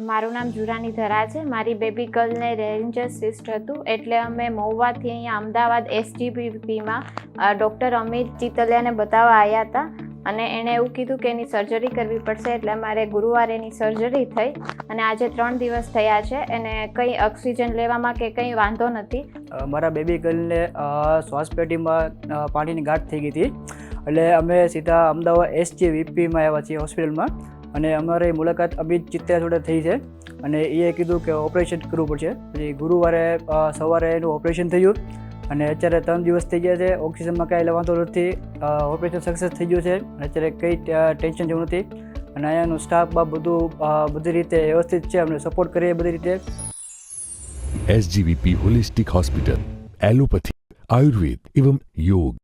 મારું નામ જુરાની ધરા છે. મારી બેબી ગર્લને રેન્જર સિસ્ટ હતું. એટલે અમે મહુવાથી અહીંયા અમદાવાદ એસજીબીપીમાં ડૉક્ટર અમિત ચિતલિયાને બતાવવા આવ્યા હતા. અને એણે એવું કીધું કે એની સર્જરી કરવી પડશે. એટલે મારે ગુરુવારે એની સર્જરી થઈ અને આજે ત્રણ દિવસ થયા છે. એને કંઈ ઓક્સિજન લેવામાં કે કંઈ વાંધો નથી. મારા બેબી ગર્લને અ, શ્વાસ પેટીમાં અ, પાણીની ગાંઠ થઈ ગઈ હતી. એટલે અમે સીધા અમદાવાદ એસજીવીપીમાં આવ્યા છીએ હોસ્પિટલમાં અને અમારી મુલાકાત અભિત ચિત્યા જોડે થઈ છે. અને એ કીધું કે ઓપરેશન કરવું પડશે. પછી ગુરુવારે સવારે એનું ઓપરેશન થયું. અને અત્યારે ત્રણ દિવસ થઈ ગયા છે. ઓક્સિજનમાં કાંઈ લેવાતો નથી. ઓપરેશન સક્સેસ થઈ ગયું છે. અત્યારે કંઈ ટેન્શન જેવું નથી. અને અહીંયાનું સ્ટાફ બધું બધી રીતે વ્યવસ્થિત છે. અમને સપોર્ટ કરીએ બધી રીતે. SGVP holistic hospital allopathy Ayurveda એવં યોગ